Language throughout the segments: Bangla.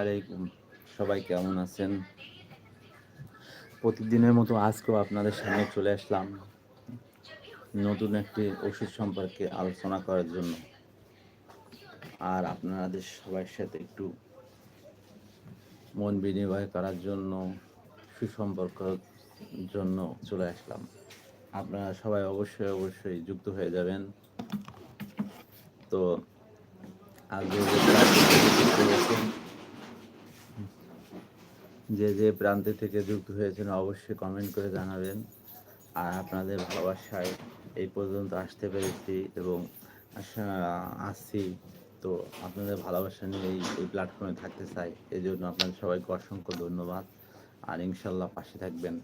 আলাইকুম। সবাই কেমন আছেন? প্রতিদিনের মতো আজকেও আপনাদের সামনে চলে আসলাম নতুন একটি ওষুধ সম্পর্কে আলোচনা করার জন্য। আর আপনাদের সবার সাথে একটু মন বিনিময় করার জন্য, সুসম্পর্ক জন্য চলে আসলাম। আপনারা সবাই অবশ্যই অবশ্যই যুক্ত হয়ে যাবেন। তো যে যে প্রান্তে থেকে যুক্ত হয়েছেন অবশ্যই কমেন্ট করে জানাবেন। আর আপনাদের ভালোবাসায় এই পর্যন্ত আসতে পেরেছি এবং আসছি তো আপনাদের ভালোবাসা নিয়ে এই এই প্ল্যাটফর্মে থাকতে চাই। এই জন্য আপনাদের সবাইকে অসংখ্য ধন্যবাদ। আর ইনশাল্লাহ পাশে থাকবেন।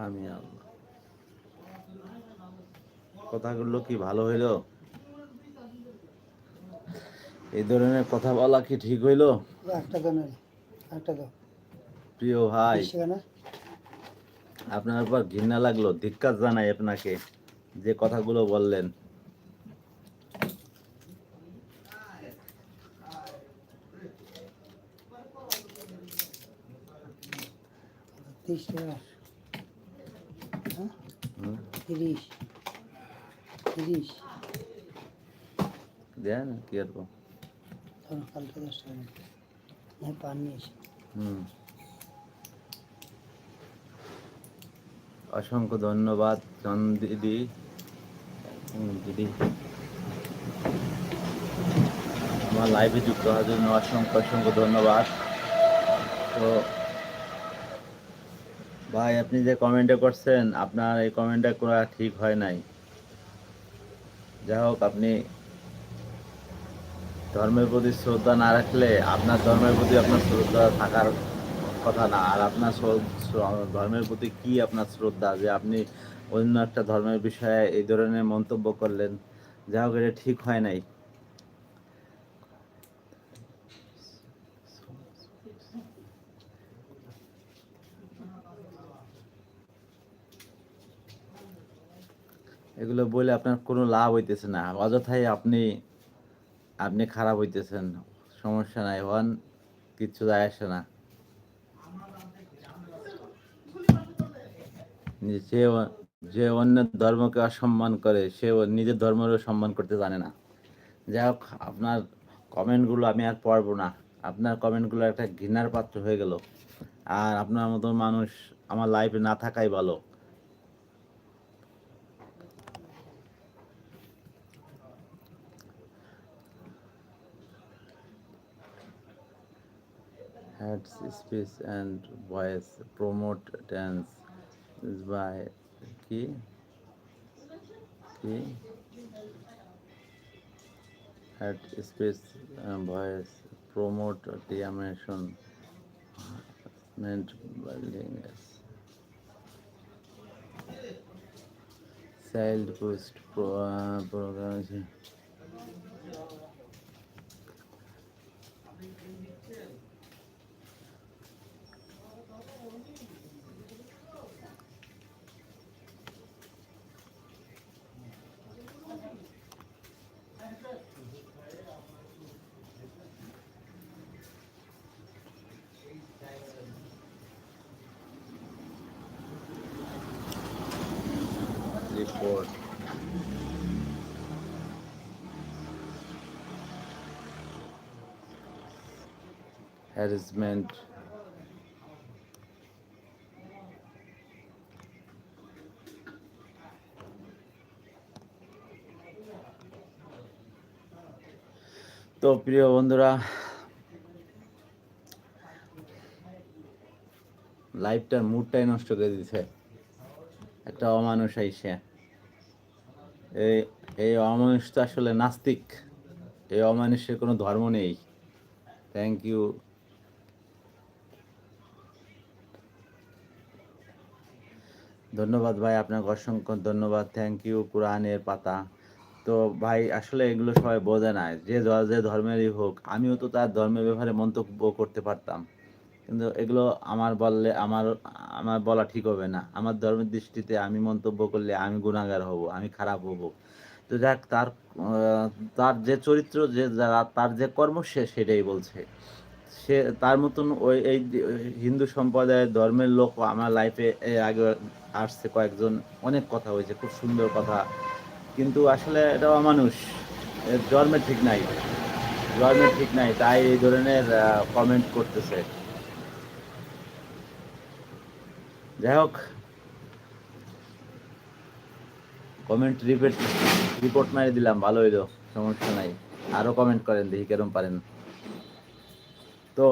আমি আল্লাহ। কথাগুলো কি ভালো হইল? এই ধরনের কথা বলা কি ঠিক হইল? প্রিয় ভাই আপনার উপর ঘৃণা লাগল ধিক্কার জানাই আপনাকে যে কথাগুলো বললেন হ্যাঁ হুম, তিরিশ তিরিশ দেন কি আর বল? তখন কালকে দশ টাকা নেবে। হ্যাঁ পান হুম। অসংখ্য ধন্যবাদ চন্দ দিদি। দিদি। আমার লাইভে যুক্ত হওয়ার জন্য অসংখ্য অসংখ্য ধন্যবাদ। তো ভাই, আপনি যে কমেন্টে করছেন, আপনার এই কমেন্টটা করা ঠিক হয় নাই। যাই হোক, আপনি ধর্মের প্রতি শ্রদ্ধা না রাখলে আপনার ধর্মের প্রতি আপনার শ্রদ্ধা থাকার কথা না। আর আপনার ধর্মের প্রতি কি আপনার শ্রদ্ধা? যে আপনি অন্য একটা ধর্মের বিষয়ে এই ধরনের মন্তব্য করলেন। যাই হোক, এটা ঠিক হয় নাই। এগুলো বলে আপনার কোনো লাভ হইতেছে না। অযথাই আপনি আপনি খারাপ হইতেছেন। সমস্যা নাই, হন কিচ্ছু যায় আসে না। যে যে অন্য ধর্মকে অসম্মান করে, সে নিজের ধর্মেরও সম্মান করতে জানে না। যাই হোক, আপনার কমেন্টগুলো আমি আর পড়ব না। আপনার কমেন্টগুলো একটা ঘৃণার পাত্র হয়ে গেল। আর আপনার মতো মানুষ আমার লাইফে না থাকাই ভালো। Head speech and voice promote dance by কি কি head speech and voice promote dimension meant building child post pro, uh, program report harassment তো প্রিয় বন্ধুরা লাইফটার মুডটাই নষ্ট করে দিছে। একটা অমানুষ আইসে। এই এই অমানুষ তো আসলে নাস্তিক। এই অমানুষের কোনো ধর্ম নেই। থ্যাংক ইউ ধন্যবাদ ভাই, আপনাকে অসংখ্য ধন্যবাদ। থ্যাংক ইউ কোরআনের পাতা। তো ভাই, আসলে এগুলো সবাই বোঝে না। যে য- যে ধর্মেরই হোক, আমিও তো তার ধর্মের ব্যাপারে মন্তব্য করতে পারতাম। কিন্তু এগুলো আমার বললে আমার আমার বলা ঠিক হবে না। আমার ধর্মের দৃষ্টিতে আমি মন্তব্য করলে আমি গুণাগার হব, আমি খারাপ হব। তো যাক, তার তার যে চরিত্র, যে যারা, তার যে কর্ম, সে সেটাই বলছে। সে, তার মতন ওই, এই হিন্দু সম্প্রদায়ের ধর্মের লোক আমার লাইফে আগে আসছে কয়েকজন, অনেক কথা হয়েছে, খুব সুন্দর কথা। কিন্তু আসলে এটা অমানুষ। জন্মের ঠিক নাই। জন্মের ঠিক নাই, তাই এই ধরনের কমেন্ট করতেছে। যাই হোক কমেন্ট রিপোর্ট রিপোর্ট মারি দিলাম, ভালো হইল, সমস্যা নাই। আরও কমেন্ট করেন, দেখি কেরম পারেন। তো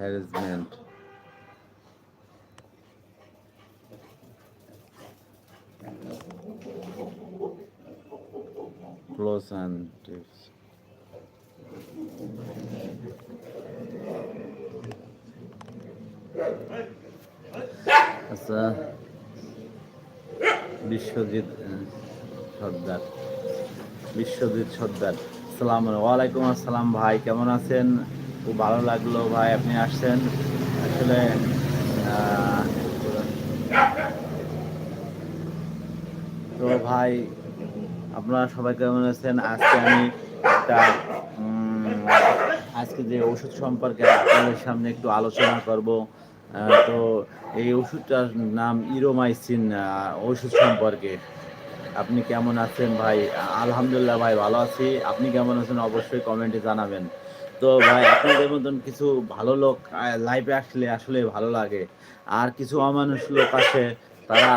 harassment close and tips আচ্ছা বিশ্বজিৎ সর্দার। বিশ্বজিৎ সর্দার। সালাম ওয়ালাইকুম আসসালাম ভাই, কেমন আছেন? খুব ভালো লাগল ভাই আপনি আসছেন। আসলে তো ভাই, আপনারা সবাই কেমন আছেন? আজকে আমি একটা আজকে যে ওষুধ সম্পর্কে আপনাদের সামনে একটু আলোচনা করব। তো এই ওষুধটার নাম ইরোমাইসিন ওষুধ সম্পর্কে। আপনি কেমন আছেন ভাই? আলহামদুলিল্লাহ ভাই ভালো আছি। আপনি কেমন আছেন অবশ্যই কমেন্টে জানাবেন। তো ভাই, আপনাদের মতন কিছু ভালো লোক লাইভে আসলে আসলে ভালো লাগে। আর কিছু অমানুষ লোক আছে, তারা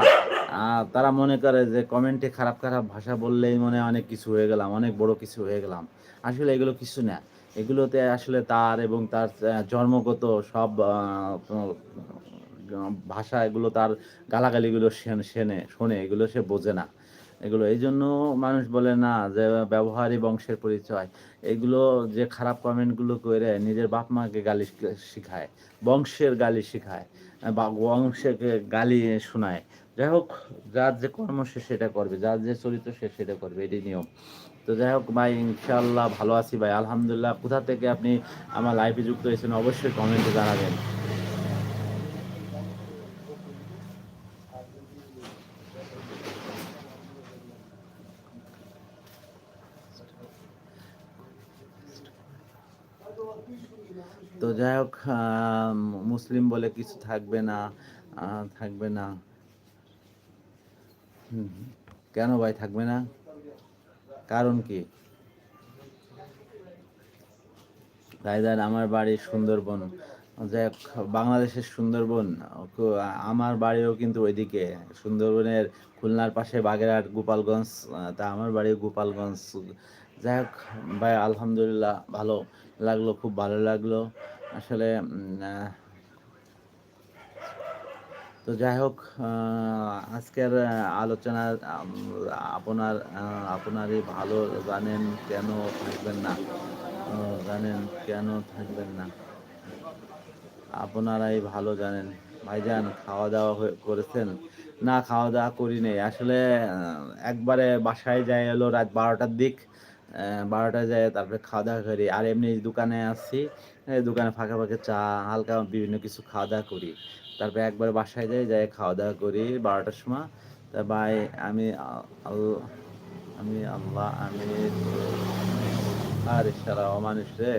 তারা মনে করে যে কমেন্টে খারাপ খারাপ ভাষা বললেই মনে অনেক কিছু হয়ে গেলাম, অনেক বড় কিছু হয়ে গেলাম। আসলে এগুলো কিছু না। এগুলোতে আসলে তার এবং তার জন্মগত সব ভাষা এগুলো তার গালাগালিগুলো শোনে শোনে, এগুলো সে বোঝে না। এগুলো, এই জন্য মানুষ বলে না যে ব্যবহারই বংশের পরিচয়। এগুলো যে খারাপ কমেন্টগুলো করে নিজের বাপ মাকে গালি শিখায়, বংশের গালি শিখায় বা বংশকে গালি শোনায়। যাই হোক, যার যে কর্ম সে সেটা করবে, যার যে চরিত্র সে সেটা করবে এটি নিয়ম। তো যাই হোক ভাই ইনশাল্লাহ ভালো আছি ভাই। আলহামদুলিল্লাহ, কোথা থেকে আপনি আমার লাইফে যুক্ত হয়েছেন অবশ্যই কমেন্টে জানাবেন। যাই হোক মুসলিম বলে কিছু থাকবে না থাকবে না। কেন ভাই থাকবে না? কারণ কি? ভাইজান আমার বাড়ি সুন্দরবন। যাই হোক বাংলাদেশের সুন্দরবন আমার বাড়িও কিন্তু ওইদিকে। সুন্দরবনের খুলনার পাশে বাগেরহাট, গোপালগঞ্জ তা আমার বাড়ি গোপালগঞ্জ। যাই হোক ভাই আলহামদুলিল্লাহ, ভালো লাগল, খুব ভালো লাগল। আসলে তো যাই হোক আজকের আলোচনা আপনার আপনারই ভালো জানেন কেন থাকবেন না? জানেন কেন থাকবেন না? আপনারাই ভালো জানেন। ভাইজান খাওয়া দাওয়া করেছেন? না খাওয়া দাওয়া করি নাই। আসলে একবারে বাসায় যাই হলো রাত বারোটার দিক। বারোটায় যায় তারপরে খাওয়া দাওয়া করি। আর এমনি দোকানে এই দোকানে ফাঁকা ফাঁকে চা, হালকা বিভিন্ন কিছু খাওয়া দাওয়া করি। তারপরে একবার বাসায় যাই যাই খাওয়া দাওয়া করি বারোটার সময়। তা ভাই আমি আমি আল্লাহ, আমি আরে সারা অমানুষ রে।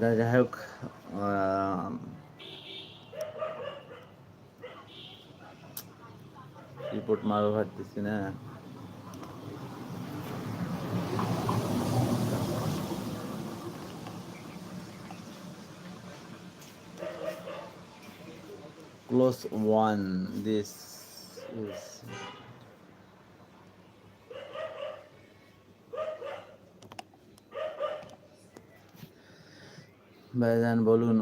যাই হোক রিপোর্ট মারো পারতেছি না। Close one. This is ভাইজান, বলুন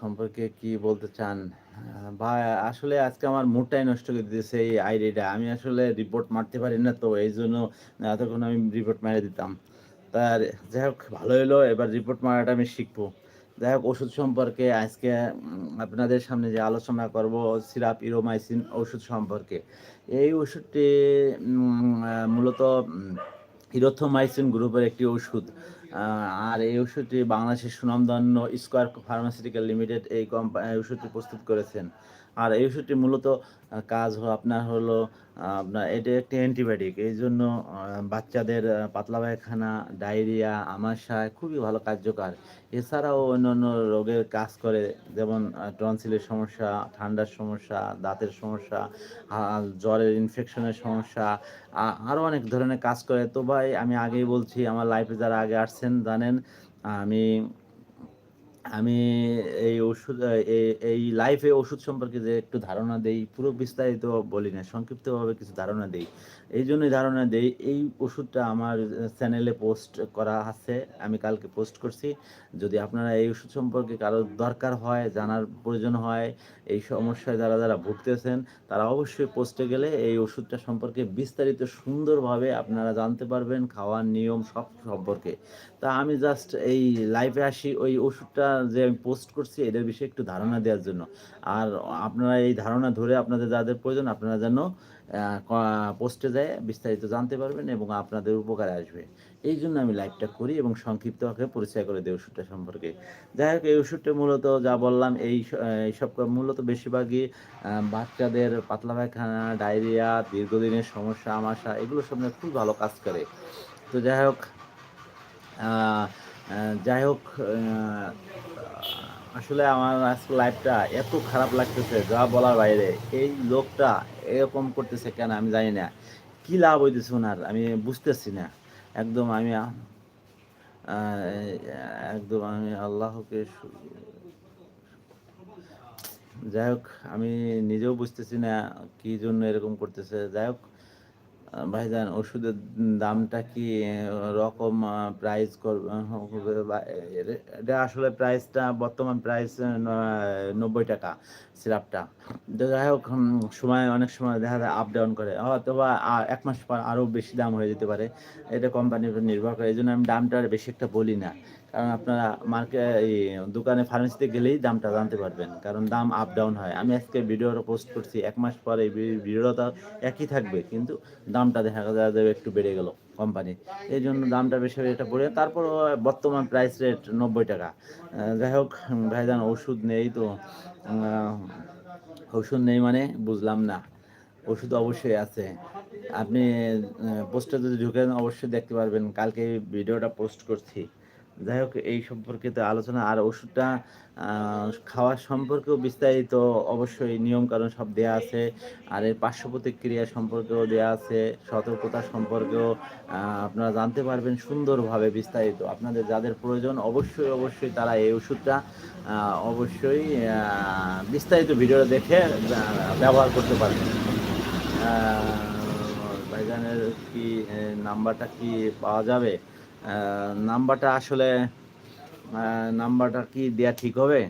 সম্পর্কে কি বলতে চান? ভাই, আসলে আজকে আমার মুডটাই নষ্ট করে দিয়েছে এই আইডিটা। আমি আসলে রিপোর্ট মারতে পারি না তো, এই জন্য এতক্ষণ আমি রিপোর্ট মেরে দিতাম। তার যাই হোক, ভালো হলো এবার রিপোর্ট মারাটা আমি শিখব। যাই হোক, ওষুধ সম্পর্কে আজকে আপনাদের সামনে যে আলোচনা করব, সিরাপ ইরোমাইসিন ওষুধ সম্পর্কে। এই ওষুধটি মূলত ইরোথোমাইসিন গ্রুপের একটি ওষুধ। আর এই ওষুধটি বাংলাদেশের সুনামধন্য স্কোয়ার ফার্মাসিউটিক্যাল লিমিটেড এই কোম্পানি ওষুধটি প্রস্তুত করেছেন। আর এই ওষুধটি মূলত কাজ আপনার হলো আপনার এটা একটি অ্যান্টিবায়োটিক। এই জন্য বাচ্চাদের পাতলা পায়খানা, ডায়রিয়া, আমাশায় খুবই ভালো কার্যকর। এছাড়াও অন্যান্য রোগের কাজ করে, যেমন টনসিলের সমস্যা, ঠান্ডার সমস্যা, দাঁতের সমস্যা জ্বরের ইনফেকশনের সমস্যা আরও অনেক ধরনের কাজ করে। তো ভাই, আমি আগেই বলছি, আমার লাইফে যারা আগে আসছেন, জানেন, আমি আমি এই ওষুধ, এই- লাইফ ওষুধ সম্পর্কে যে একটু ধারণা দেই, পুরো বিস্তারিত বলি না, সংক্ষিপ্তভাবে কিছু ধারণা দেই। এই জন্যই ধারণা দেই, এই ওষুধটা আমার চ্যানেলে পোস্ট করা আছে, আমি কালকে পোস্ট করছি। যদি আপনারা এই ওষুধ সম্পর্কে কারও দরকার হয়, জানার প্রয়োজন হয়, এই সমস্যায় যারা যারা ভুগতেছেন, তারা অবশ্যই পোস্টে গেলে এই ওষুধটা সম্পর্কে বিস্তারিত সুন্দরভাবে আপনারা জানতে পারবেন, খাওয়ার নিয়ম সব সম্পর্কে। তা আমি জাস্ট এই লাইভে আসি, ওই ওষুধটা যে আমি পোস্ট করছি এটার বিষয়ে একটু ধারণা দেওয়ার জন্য। আর আপনারা এই ধারণা ধরে আপনাদের যাদের প্রয়োজন, আপনারা যেন পোস্টে যায়, বিস্তারিত জানতে পারবেন এবং আপনাদের উপকারে আসবে। এই জন্য আমি লাইভটা করি এবং সংক্ষিপ্ত আকারে পরিচয় করে দিই ওষুধটা সম্পর্কে। যাই হোক, এই ওষুধটা মূলত যা বললাম, এই স- এইসব মূলত বেশিরভাগই বাচ্চাদের পাতলা পায়খানা, ডায়রিয়া, দীর্ঘদিনের সমস্যা, আমাশা, এগুলো সব নিয়ে খুব ভালো কাজ করে। তো যাই হোক যাই হোক আসলে আমার আজকে লাইফটা এত খারাপ লাগতেছে যা বলার বাইরে। এই লোকটা এরকম করতেছে কেন আমি জানি না। কি লাভ হইতেছে ওনার আমি বুঝতেছি না। একদম আমি একদম আমি আল্লাহকে যাই হোক, আমি নিজেও বুঝতেছি না কি জন্য এরকম করতেছে। যাই হোক ভাইজান, ওষুধের দামটা কি রকম প্রাইস করবে এটা আসলে প্রাইসটা বর্তমান প্রাইস নব্বই টাকা সিরাপটা তো যাই হোক সময়, অনেক সময় দেখা যায় আপ ডাউন করে। হয়তো বা এক মাস পর আরও বেশি দাম হয়ে যেতে পারে। এটা কোম্পানির উপর নির্ভর করে। এই জন্য আমি দামটা বেশি একটা বলি না। কারণ আপনারা মার্কে, এই দোকানে ফার্মেসিতে গেলেই দামটা জানতে পারবেন। কারণ দাম আপ ডাউন হয়। আমি আজকে ভিডিওটা পোস্ট করছি, এক মাস পরে এই ভিডিওটা একই থাকবে, কিন্তু দামটা দেখা যাবে একটু বেড়ে গেল কোম্পানি এই জন্য দামটা বেশি এটা পড়ে তারপর বর্তমান প্রাইস রেট নব্বই টাকা। যাই হোক, ভাইজান ওষুধ নেই তো ওষুধ নেই মানে বুঝলাম না। ওষুধ অবশ্যই আছে। আপনি পোস্টে যদি ঢুকেন, অবশ্যই দেখতে পারবেন। কালকে ভিডিওটা পোস্ট করছি। যাই হোক এই সম্পর্কিত আলোচনা আর ওষুধটা আহ, খাওয়ার সম্পর্কেও বিস্তারিত অবশ্যই নিয়ম কানুন সব দেয়া আছে। আর এর পার্শ্ব প্রতিক্রিয়া সম্পর্কেও দেয়া আছে সতর্কতা সম্পর্কেও আপনারা জানতে পারবেন সুন্দরভাবে বিস্তারিত। আপনাদের যাদের প্রয়োজন অবশ্যই অবশ্যই তারা এই ওষুধটা অবশ্যই বিস্তারিত ভিডিও দেখে ব্যবহার করতে পারবেন। ভাইজানের কি নাম্বারটা কি পাওয়া যাবে? নাম্বারটা আসলে নাম্বারটা কি দেয়া ঠিক হবে?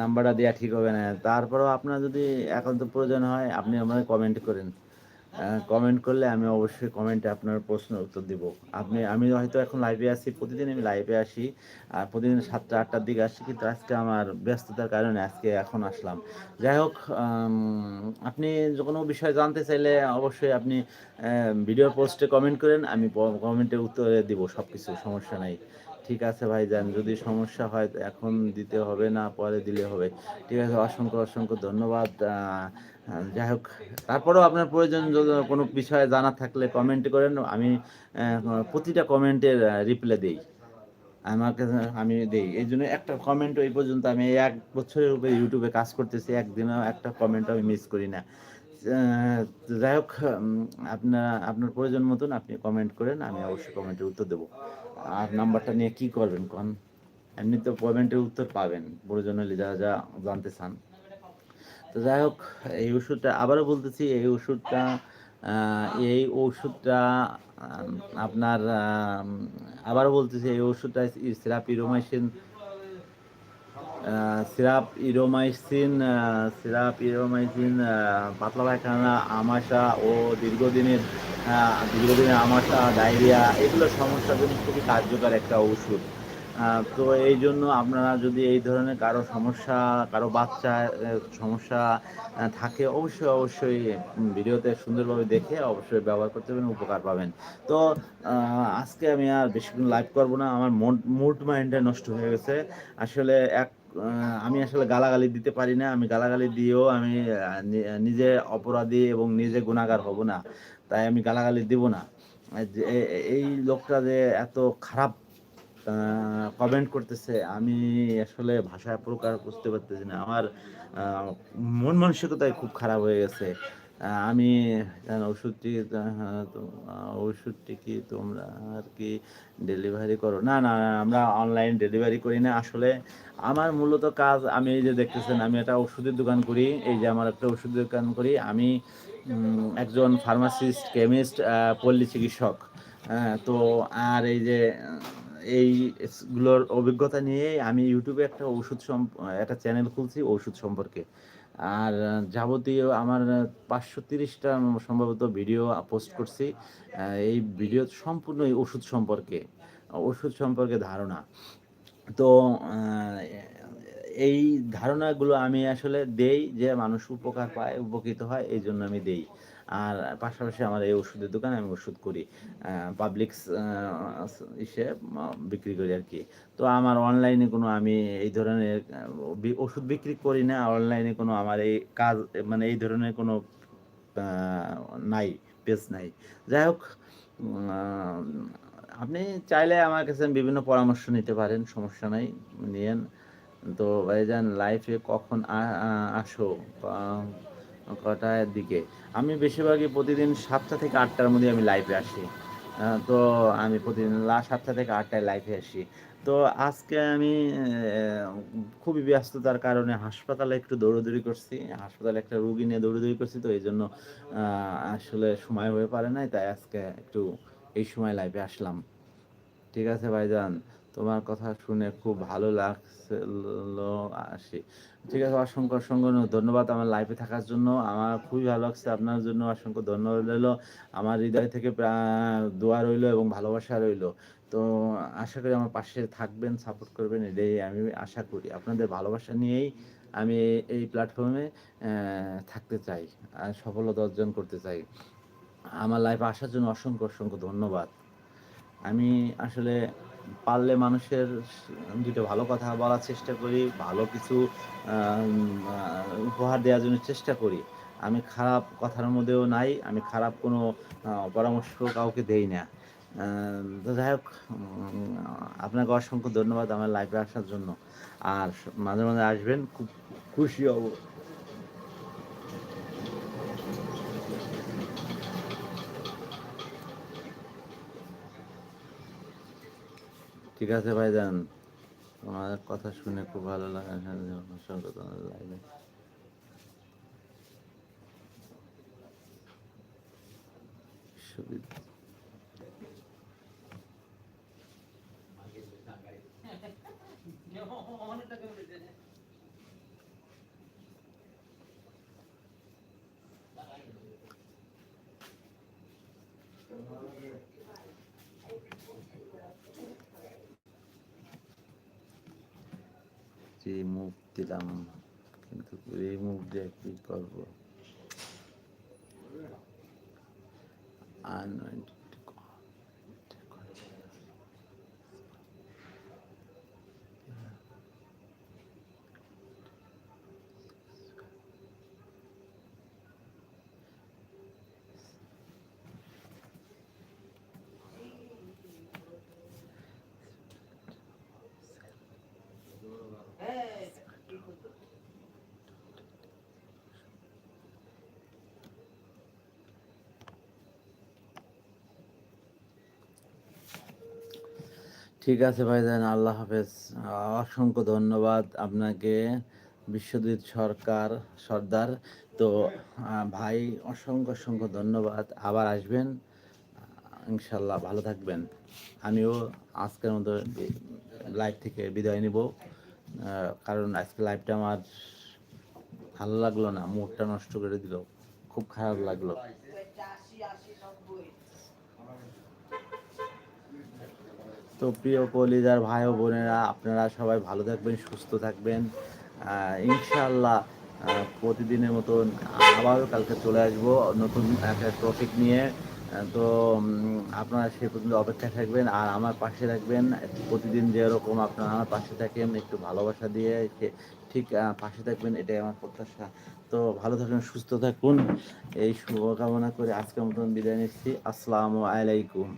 নাম্বারটা দেয়া ঠিক হবে না। তারপরেও আপনার যদি একান্ত প্রয়োজন হয়, আপনি আমাদের কমেন্ট করেন। কমেন্ট করলে আমি অবশ্যই কমেন্টে আপনার প্রশ্নের উত্তর দিব। আপনি, আমি হয়তো এখন লাইভে আসি প্রতিদিন আমি লাইভে আসি, আর প্রতিদিন সাতটা, আটটার দিকে আসি, কিন্তু আজকে আমার ব্যস্ততার কারণে আজকে এখন আসলাম। যাই হোক আপনি যে কোনো বিষয় জানতে চাইলে অবশ্যই আপনি ভিডিও পোস্টে কমেন্ট করেন, আমি কমেন্টে উত্তর দিব সব কিছু সমস্যা নাই। ঠিক আছে ভাইজান, যদি সমস্যা হয়, এখন দিতে হবে না, পরে দিলে হবে। ঠিক আছে, অসংখ্য অসংখ্য ধন্যবাদ। যাই হোক। তারপরেও আপনার প্রয়োজন কোনো বিষয়ে জানা থাকলে কমেন্ট করেন, আমি প্রতিটা কমেন্টের রিপ্লাই দিই। আমাকে, আমি দিই। এই জন্য একটা কমেন্ট এই পর্যন্ত আমি এক বছরের উপরে ইউটিউবে কাজ করতেছি, একদিনও একটা কমেন্ট আমি মিস করি না। যাই হোক আপনার আপনার প্রয়োজন মতন আপনি কমেন্ট করেন, আমি অবশ্যই কমেন্টের উত্তর দেবো। আর নাম্বারটা নিয়ে কি করবেন কন? এমনি তো কমেন্টের উত্তর পাবেন। প্রয়োজন হলে যা যা জানতে চান। যাই হোক, এই ওষুধটা আবারও বলতেছি, এই ওষুধটা এই ওষুধটা আপনার আবারও বলতেছি, এই ওষুধটা syrup Eromycin syrup Eromycin syrup Eromycin পাতলা পায়খানা, আমাশা ও দীর্ঘদিনের দীর্ঘদিনের আমাশা, ডায়রিয়া, এগুলো সমস্যার জন্য খুবই কার্যকর একটা ওষুধ। তো এই জন্য আপনারা যদি এই ধরনের কারও সমস্যা, কারও বাচ্চা সমস্যা থাকে, অবশ্যই অবশ্যই ভিডিওতে সুন্দরভাবে দেখে অবশ্যই ব্যবহার করতে পারেন উপকার পাবেন। তো আজকে আমি আর বেশিক্ষণ লাইভ করব না, আমার মুড মাইন্ডটা নষ্ট হয়ে গেছে। আসলে এক আমি আসলে গালাগালি দিতে পারি না, আমি গালাগালি দিয়েও আমি নিজে অপরাধী এবং নিজে গুণাগার হব না। তাই আমি গালাগালি দিব না। এই লোকটা যে এত খারাপ কমেন্ট করতেছে আমি আসলে ভাষায় প্রকার বুঝতে পারতেছি না। আমার মন মানসিকতায় খুব খারাপ হয়ে গেছে। আমি ওষুধটি ওষুধটি কি তোমরা আর কি ডেলিভারি করো? না না আমরা অনলাইন ডেলিভারি করি না। আসলে আমার মূলত কাজ আমি এই যে দেখতেছেন আমি একটা ওষুধের দোকান করি। এই যে আমার একটা ওষুধের দোকান করি। আমি একজন ফার্মাসিস্ট কেমিস্ট পল্লী চিকিৎসক। হ্যাঁ, তো আর এই যে এইগুলোর অভিজ্ঞতা নিয়ে আমি ইউটিউবে একটা ওষুধ একটা চ্যানেল খুলছি ওষুধ সম্পর্কে। আর যাবতীয় আমার পাঁচশো তিরিশটা সম্ভবত ভিডিও পোস্ট করছি। এই ভিডিও সম্পূর্ণ ওষুধ সম্পর্কে ওষুধ সম্পর্কে ধারণা। তো এই ধারণাগুলো আমি আসলে দেই যে মানুষ উপকার পায়, উপকৃত হয়, এই জন্য আমি দেই। আর পাশাপাশি আমার এই ওষুধের দোকানে আমি ওষুধ করি পাবলিক ইসে বিক্রি করি আর কি। তো আমার অনলাইনে কোনো আমি এই ধরনের ওষুধ বিক্রি করি না অনলাইনে কোনো আমার এই কাজ মানে এই ধরনের কোনো নাই, পেজ নাই। যাই হোক আপনি চাইলে আমার কাছে বিভিন্ন পরামর্শ নিতে পারেন, সমস্যা নাই, নিয়েন। তো ভাইজান লাইফে কখন আসো কটার দিকে। আমি বেশিরভাগই প্রতিদিন সাতটা থেকে আটটার মধ্যে আমি লাইভে আসি। তো আমি প্রতিদিন সাতটা থেকে আটটায় লাইভে আসি। তো আজকে আমি খুবই ব্যস্ততার কারণে হাসপাতালে একটু দৌড়াদৌড়ি করছি। হাসপাতালে একটা রুগী নিয়ে দৌড়াদৌড়ি করছি, তো এই জন্য আসলে সময় হয়ে পারে নাই, তাই আজকে একটু এই সময় লাইভে আসলাম। ঠিক আছে ভাইজান? তোমার কথা শুনে খুব ভালো লাগছিল, আসি। ঠিক আছে, অসংখ্য অসংখ্য ধন্যবাদ আমার লাইফে থাকার জন্য। আমার খুবই ভালো লাগছে, আপনার জন্য অসংখ্য ধন্যবাদ রইল। আমার হৃদয় থেকে দোয়া রইল এবং ভালোবাসা রইল। তো আশা করি আমার পাশে থাকবেন সাপোর্ট করবেন, এটাই আমি আশা করি। আপনাদের ভালোবাসা নিয়েই আমি এই প্ল্যাটফর্মে থাকতে চাই, আর সফলতা অর্জন করতে চাই। আমার লাইফে আসার জন্য অসংখ্য অসংখ্য ধন্যবাদ। আমি আসলে পারলে মানুষের দুটো ভালো কথা বলার চেষ্টা করি, ভালো কিছু উপহার দেওয়ার জন্য চেষ্টা করি। আমি খারাপ কথার মধ্যেও নাই, আমি খারাপ কোনো পরামর্শ কাউকে দেই না। তো যাই হোক আপনাকে অসংখ্য ধন্যবাদ আমার লাইফে আসার জন্য। আর মাঝে মাঝে আসবেন, খুব খুশি হব। ঠিক আছে ভাই ভাইজান। তোমার কথা শুনে খুব ভালো লাগে অসংখ্য লাইভে সুবিধা। মুখ দিলাম কিন্তু মুখ দিয়ে কি করব? ঠিক আছে ভাই ভাইজান, আল্লাহ হাফেজ। অসংখ্য ধন্যবাদ আপনাকে, বিশ্বজিৎ সরকার, সর্দার। তো ভাই, অসংখ্য অসংখ্য ধন্যবাদ। আবার আসবেন। ইনশাল্লাহ ভালো থাকবেন। আমিও আজকের মতো লাইভ থেকে বিদায় নিব। কারণ আজকে লাইভটা আমার ভালো লাগল না, মুডটা নষ্ট করে দিল। খুব খারাপ লাগল। তো প্রিয় কলিজার ভাই ও বোনেরা, আপনারা সবাই ভালো থাকবেন, সুস্থ থাকবেন। ইনশাল্লাহ প্রতিদিনের মতন আবারও কালকে চলে আসব নতুন একটা টপিক নিয়ে। তো আপনারা সে পর্যন্ত অপেক্ষা থাকবেন আর আমার পাশে থাকবেন। প্রতিদিন যেরকম আপনারা আমার পাশে থাকেন, একটু ভালোবাসা দিয়ে ঠিক পাশে থাকবেন, এটাই আমার প্রত্যাশা। তো ভালো থাকুন সুস্থ থাকুন। এই শুভকামনা করে আজকের মতন বিদায় নিচ্ছি। আসসালামু আলাইকুম।